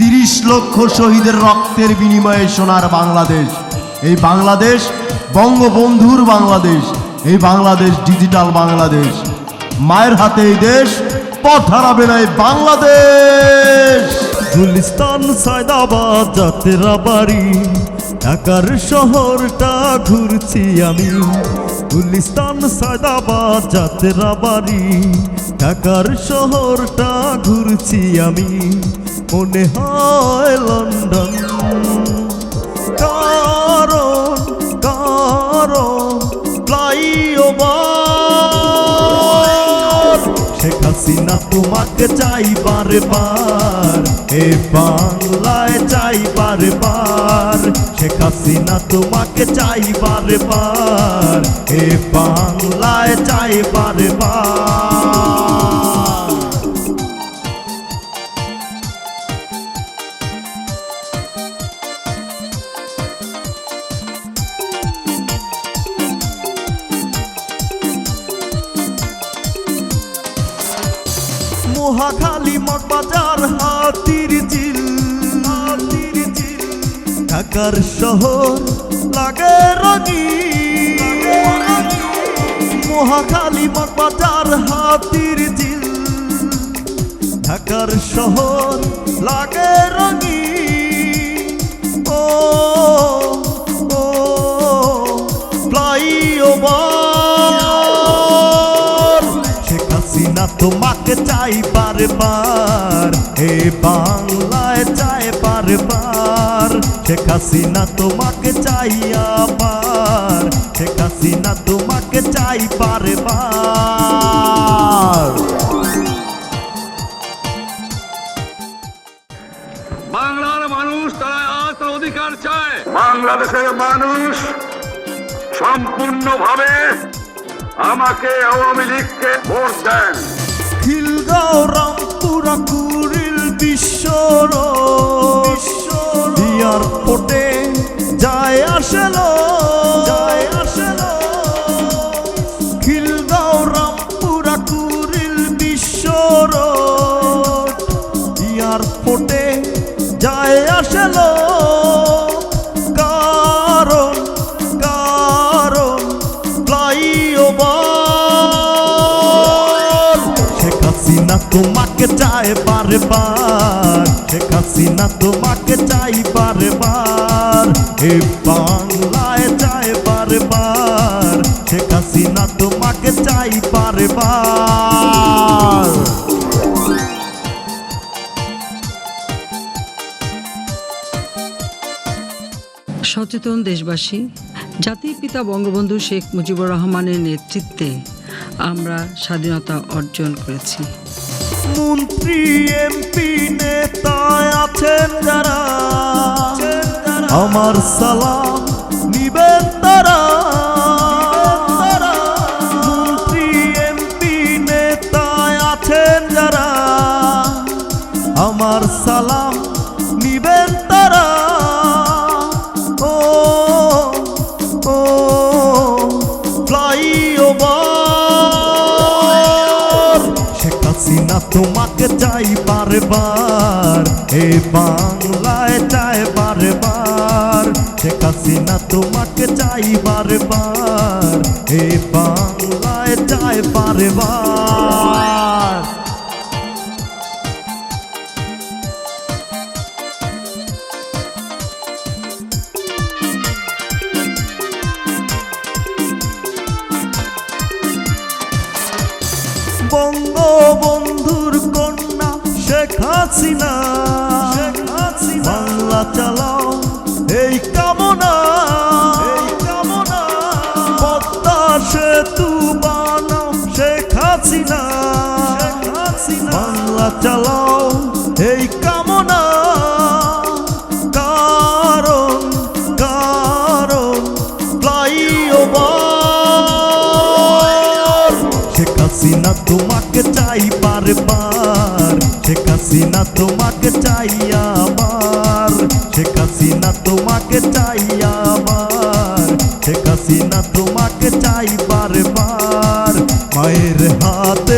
তিরিশ লক্ষ শহীদের রক্তের বিনিময়ে সোনার বাংলাদেশ। এই বাংলাদেশ বঙ্গবন্ধুর বাংলাদেশ, এই বাংলাদেশ ডিজিটাল বাংলাদেশ। মায়ের হাতে এই দেশ, পথ হারাবে না এই বাংলাদেশ। গুলিস্তান, সায়দাবাদ যাত্রা বাড়ি। ঢাকার শহরটা ঘুরছি আমি। গুলিস্তান, সায়দাবাদ যাত্রা বাড়ি। ঢাকার শহরটা ঘুরছি আমি। মনে হয় লন্ডন। কারণ তোমাকে চাই বারে বার এ বাংলায় চাই বার শেখ হাসিনা তোমাকে চাই বারে বার এ বাংলায় চাই বারে মহাখালী মগবাজার হাতির ঝিল। হাতির ঝিল ঢাকার শহর লাগে রঙি মহাখালী মগবাজার হাতির ঝিল। ঢাকার শহর লাগে বাংলায় চাই বারবার। শেখ হাসিনা তোমাকে চাই আবার। শেখ হাসিনা তোমাকে চাই বারবার। বাংলার মানুষ তারা আজ তার অধিকার চায়। বাংলাদেশের মানুষ সম্পূর্ণভাবে আমাকে আওয়ামী লীগকে ভোট দেন। খিলগাঁও রামপুরা বিশ্বর হাসিনা তোমাকে চায় বারে বার শেখ হাসিনা তোমাকে চাই বারে বার এ বাংলায় চায় বারে বার শেখ হাসিনা তোমাকে চাই বারে বার সচেতন দেশবাসী, জাতির পিতা বঙ্গবন্ধু শেখ মুজিবুর রহমানের নেতৃত্বে আমরা স্বাধীনতা অর্জন করেছি। মন্ত্রী, এমপি, নেতা আছেন যারা। আমার সালাম নিবেন তারা। মন্ত্রী, এমপি, নেতা আছেন যারা। আমার সালাম নিবেন তোমাকে চাই বারবার। এ বাংলায় চাই বারবার। শেখ হাসিনা তোমাকে চাই বারবার। এ বাংলায় চাই বারবার। কন্যা শেখ হাসিনা বাংলা চালাও এই কামনা। এই কামনা। পদ্মা সেতু বানাও শেখ হাসিনা বাংলা চালাও এই কামনা। কারণ কারণ ফ্লাইওভার। শেখ হাসিনা তোমাকে চাই বারবার শেখ হাসিনা তোমাকে চাই আবার শেখ হাসিনা তোমাকে চাই আবার শেখ হাসিনা তোমাকে চাই বারবার। মায়ের হাতে